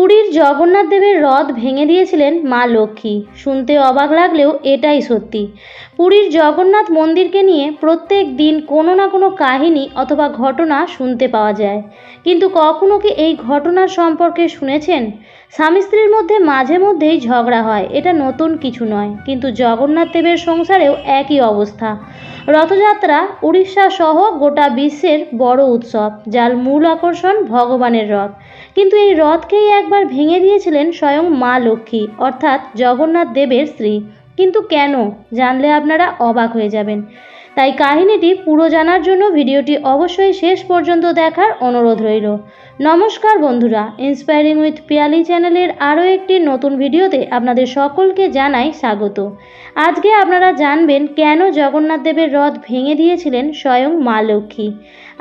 পুরীর জগন্নাথ দেবের রথ ভেঙে দিয়েছিলেন মা লক্ষ্মী। শুনতে অবাক লাগলেও এটাই সত্যি। পুরীর জগন্নাথ মন্দিরকে নিয়ে প্রত্যেক দিন কোনো না কোনো কাহিনী অথবা ঘটনা শুনতে পাওয়া যায়। কিন্তু কখনো কি এই ঘটনার সম্পর্কে শুনেছেন? স্বামী স্ত্রীর মধ্যে মাঝে মধ্যেই ঝগড়া হয়, এটা নতুন কিছু নয়। কিন্তু জগন্নাথ দেবের সংসারেও একই অবস্থা। রথযাত্রা উড়িষ্যা সহ গোটা বিশ্বের বড় উৎসব, যার মূল আকর্ষণ ভগবানের রথ। কিন্তু এই রথকেই একবার ভেঙে দিয়েছিলেন স্বয়ং মা লক্ষ্মী, অর্থাৎ জগন্নাথ দেবের স্ত্রী। কিন্তু কেন? জানলে আপনারা অবাক হয়ে যাবেন। তাই কাহিনীটি পুরো জানার জন্য ভিডিওটি অবশ্যই শেষ পর্যন্ত দেখার অনুরোধ রইল। নমস্কার বন্ধুরা ইন্সপায়ারিং উইথ পিয়ালি চ্যানেলের আরও একটি নতুন ভিডিওতে আপনাদের সকলকে জানাই স্বাগত। আজকে আপনারা জানবেন কেন জগন্নাথ দেবের রথ ভেঙে দিয়েছিলেন স্বয়ং মা লক্ষ্মী।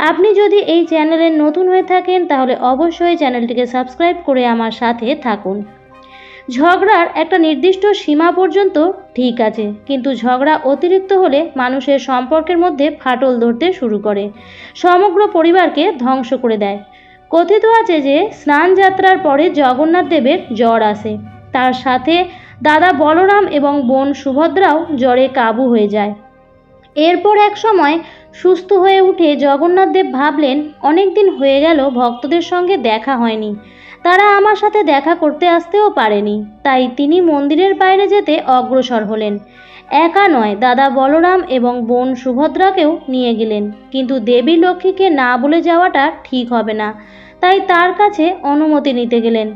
আপনি যদি এই চ্যানেলের নতুন হয়ে থাকেন তাহলে অবশ্যই চ্যানেলটিকে সাবস্ক্রাইব করে আমার সাথে থাকুন। ঝগড়ার একটা নির্দিষ্ট সীমা পর্যন্ত ঠিক আছে, কিন্তু ঝগড়া অতিরিক্ত হলে মানুষের সম্পর্কের মধ্যে ফাটল ধরতে শুরু করে, সমগ্র পরিবারকে ধ্বংস করে দেয়। কথিত আছে যে, স্নান যাত্রার পরে জগন্নাথ দেবের জ্বর আসে। তার সাথে দাদা বলরাম এবং বোন সুভদ্রাও জ্বরে কাবু হয়ে যায়। এরপর এক সময় সুস্থ হয়ে উঠে জগন্নাথ দেব ভাবলেন অনেক দিন হয়ে গেল, ভক্তদের সঙ্গে দেখা হয়নি। তারা আমার সাথে দেখা করতে আসতেও পারেনি। তাই তিনি মন্দিরের বাইরে যেতে অগ্রসর হলেন। একা নয়, দাদা বলরাম এবং বোন সুভদ্রাকেও নিয়ে গেলেন। কিন্তু দেবী লক্ষ্মীকে না বলে যাওয়াটা ঠিক হবে না। তাই তার কাছে অনুমতি নিতে গেলেন।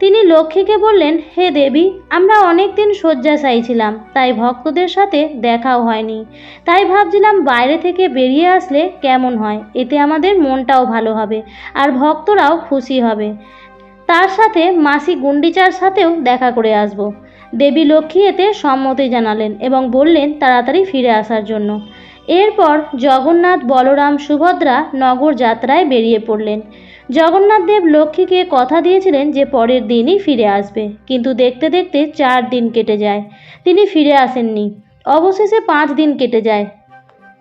তিনি লক্ষ্মীকে বললেন, হে দেবী, আমরা অনেক দিন শয্যাশায়ী ছিলাম, তাই ভক্তদের সাথে দেখাও হয়নি। তাই ভাবছিলাম বাইরে থেকে বেরিয়ে আসলে কেমন হয়, এতে আমাদের মনটাও ভালো হবে, আর ভক্তরাও খুশি হবে। তার সাথে মাসি গুন্ডিচার সাথেও দেখা করে আসব। দেবী লক্ষ্মী এতে সম্মতি জানালেন এবং বললেন তাড়াতাড়ি ফিরে আসার জন্য। এরপর জগন্নাথ, বলরাম, সুভদ্রা নগর যাত্রায় বেরিয়ে পড়লেন। জগন্নাথ দেব লক্ষ্মীকে কথা দিয়েছিলেন যে পরের দিনই ফিরে আসবে, কিন্তু দেখতে দেখতে চার দিন কেটে যায়। তিনি ফিরে আসেননি। অবশেষে পাঁচ দিন কেটে যায়।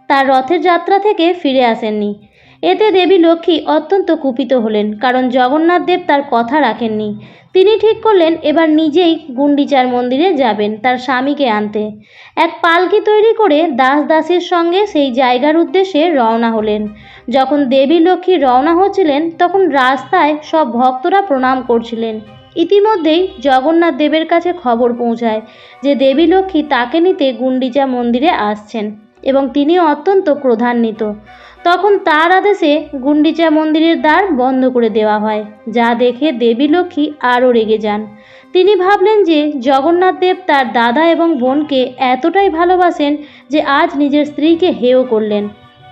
তার রথের যাত্রা থেকে ফিরে আসেননি। এতে দেবী লক্ষ্মী অত্যন্ত কুপিত হলেন, কারণ জগন্নাথ দেব তার কথা রাখেননি। তিনি ঠিক করলেন, এবার নিজেই গুন্ডিচার মন্দিরে যাবেন তার স্বামীকে আনতে। এক পালকি তৈরি করে দাস দাসের সঙ্গে সেই জায়গার উদ্দেশ্যে রওনা হলেন। যখন দেবী লক্ষ্মী রওনা হচ্ছিলেন, তখন রাস্তায় সব ভক্তরা প্রণাম করছিলেন। ইতিমধ্যেই জগন্নাথ দেবের কাছে খবর পৌঁছায় যে দেবী লক্ষ্মী তাকে নিতে গুন্ডিচা মন্দিরে আসছেন এবং তিনি অত্যন্ত ক্রোধান্বিত। তখন তার আদেশে গুন্ডিচা মন্দিরের দ্বার বন্ধ করে দেওয়া হয়, যা দেখে দেবী লক্ষ্মী আরও রেগে যান। তিনি ভাবলেন যে জগন্নাথ দেব তার দাদা এবং বোনকে এতটাই ভালোবাসেন যে আজ নিজের স্ত্রীকে হেয় করলেন।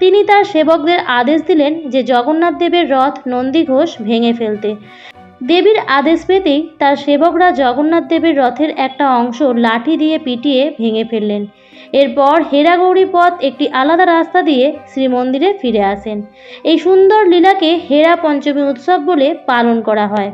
তিনি তার সেবকদের আদেশ দিলেন যে জগন্নাথ দেবের রথ নন্দী ঘোষ ভেঙে ফেলতে। দেবীর আদেশ পেতেই তার সেবকরা জগন্নাথ দেবের রথের একটা অংশ লাঠি দিয়ে পিটিয়ে ভেঙে ফেললেন। এরপর হেরাগৌরী পথ একটি আলাদা রাস্তা দিয়ে শ্রীমন্দিরে ফিরে আসেন। এই সুন্দর লীলাকে হেরা পঞ্চমী উৎসব বলে পালন করা হয়।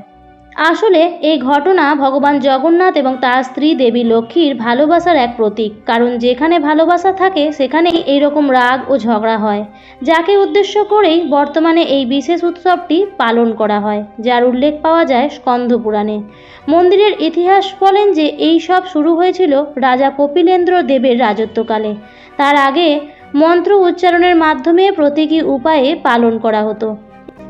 আসলে এই ঘটনা ভগবান জগন্নাথ এবং তার স্ত্রী দেবী লক্ষ্মীর ভালোবাসার এক প্রতীক। কারণ যেখানে ভালোবাসা থাকে, সেখানেই এইরকম রাগ ও ঝগড়া হয়, যাকে উদ্দেশ্য করেই বর্তমানে এই বিশেষ উৎসবটি পালন করা হয়, যার উল্লেখ পাওয়া যায় স্কন্ধ পুরাণে। মন্দিরের ইতিহাস বলেন যে এই সব শুরু হয়েছিল রাজা কপিলেন্দ্র দেবের রাজত্বকালে। তার আগে মন্ত্র উচ্চারণের মাধ্যমে প্রতীকী উপায়ে পালন করা হতো।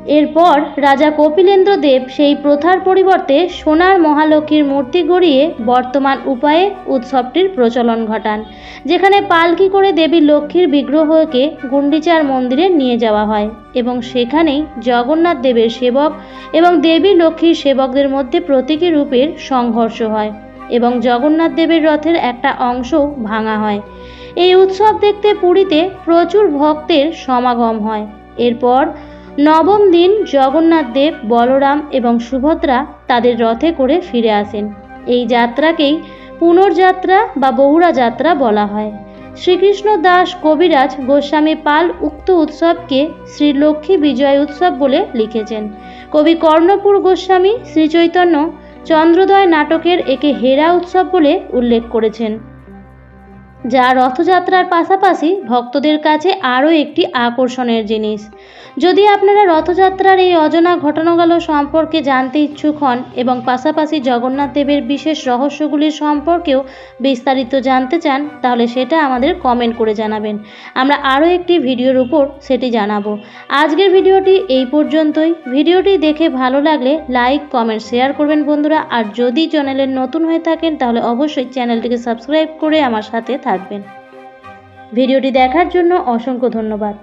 এরপর রাজা কপিলেন্দ্র দেব সেই প্রথার পরিবর্তে সোনার মহালক্ষ্মীর মূর্তি গড়িয়ে বর্তমান উপায়ে উৎসবটির প্রচলন ঘটান, যেখানে পালকি করে দেবী লক্ষ্মীর বিগ্রহকে গুন্ডিচার মন্দিরে নিয়ে যাওয়া হয় এবং সেখানেই জগন্নাথ দেবের সেবক এবং দেবী লক্ষ্মীর সেবকদের মধ্যে প্রতীকী রূপের সংঘর্ষ হয় এবং জগন্নাথ দেবের রথের একটা অংশ ভাঙা হয়। এই উৎসব দেখতে পুরীতে প্রচুর ভক্তের সমাগম হয়। এরপর নবম দিন জগন্নাথ দেব, বলরাম এবং সুভদ্রা তাদের রথে করে ফিরে আসেন। এই যাত্রাকেই পুনর্যাত্রা বা বহুরা যাত্রা বলা হয়। শ্রীকৃষ্ণ দাস কবিরাজ গোস্বামী পাল উক্ত উৎসবকে শ্রী লক্ষ্মী বিজয় উৎসব বলে লিখেছেন। কবি কর্ণপুর গোস্বামী শ্রীচৈতন্য চন্দ্রোদয় নাটকের একে হেরা উৎসব বলে উল্লেখ করেছেন। যা রথযাত্রার পাশাপাশি ভক্তদের কাছে আরও একটি আকর্ষণের জিনিস। যদি আপনারা রথযাত্রার এই অজানা ঘটনাগুলো সম্পর্কে জানতে ইচ্ছুক হন এবং পাশাপাশি জগন্নাথ দেবের বিশেষ রহস্যগুলির সম্পর্কেও বিস্তারিত জানতে চান, তাহলে সেটা আমাদের কমেন্ট করে জানাবেন। আমরা আরও একটি ভিডিওর উপর সেটি জানাব। আজকের ভিডিওটি এই পর্যন্তই। ভিডিওটি দেখে ভালো লাগলে লাইক, কমেন্ট, শেয়ার করবেন বন্ধুরা। আর যদি চ্যানেলের নতুন হয়ে থাকেন, তাহলে অবশ্যই চ্যানেলটিকে সাবস্ক্রাইব করে আমার সাথে থাকবেন। ভিডিওটি দেখার জন্য অসংখ্য ধন্যবাদ।